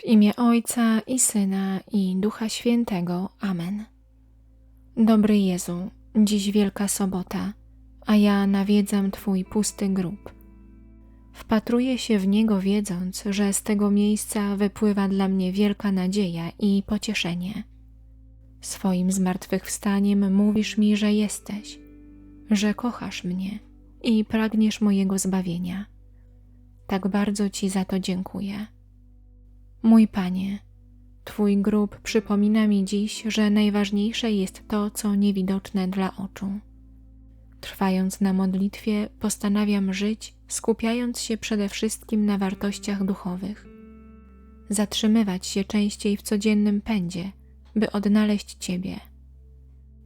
W imię Ojca i Syna i Ducha Świętego. Amen. Dobry Jezu, dziś Wielka Sobota, a ja nawiedzam Twój pusty grób. Wpatruję się w niego, wiedząc, że z tego miejsca wypływa dla mnie wielka nadzieja i pocieszenie. Swoim zmartwychwstaniem mówisz mi, że jesteś, że kochasz mnie i pragniesz mojego zbawienia. Tak bardzo Ci za to dziękuję. Mój Panie, Twój grób przypomina mi dziś, że najważniejsze jest to, co niewidoczne dla oczu. Trwając na modlitwie, postanawiam żyć, skupiając się przede wszystkim na wartościach duchowych. Zatrzymywać się częściej w codziennym pędzie, by odnaleźć Ciebie.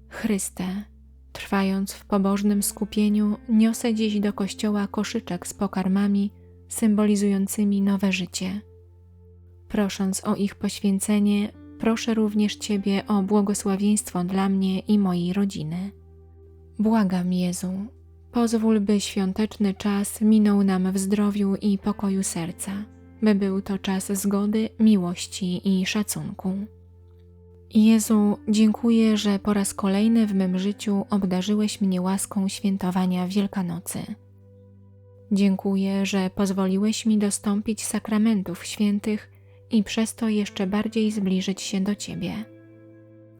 Chryste, trwając w pobożnym skupieniu, niosę dziś do kościoła koszyczek z pokarmami symbolizującymi nowe życie. Prosząc o ich poświęcenie, proszę również Ciebie o błogosławieństwo dla mnie i mojej rodziny. Błagam Jezu, pozwól, by świąteczny czas minął nam w zdrowiu i pokoju serca, by był to czas zgody, miłości i szacunku. Jezu, dziękuję, że po raz kolejny w mym życiu obdarzyłeś mnie łaską świętowania Wielkanocy. Dziękuję, że pozwoliłeś mi dostąpić sakramentów świętych i przez to jeszcze bardziej zbliżyć się do Ciebie.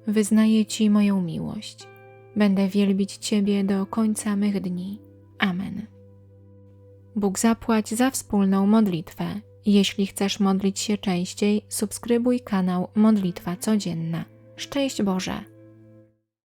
Wyznaję Ci moją miłość. Będę wielbić Ciebie do końca mych dni. Amen. Bóg zapłać za wspólną modlitwę. Jeśli chcesz modlić się częściej, subskrybuj kanał Modlitwa Codzienna. Szczęść Boże!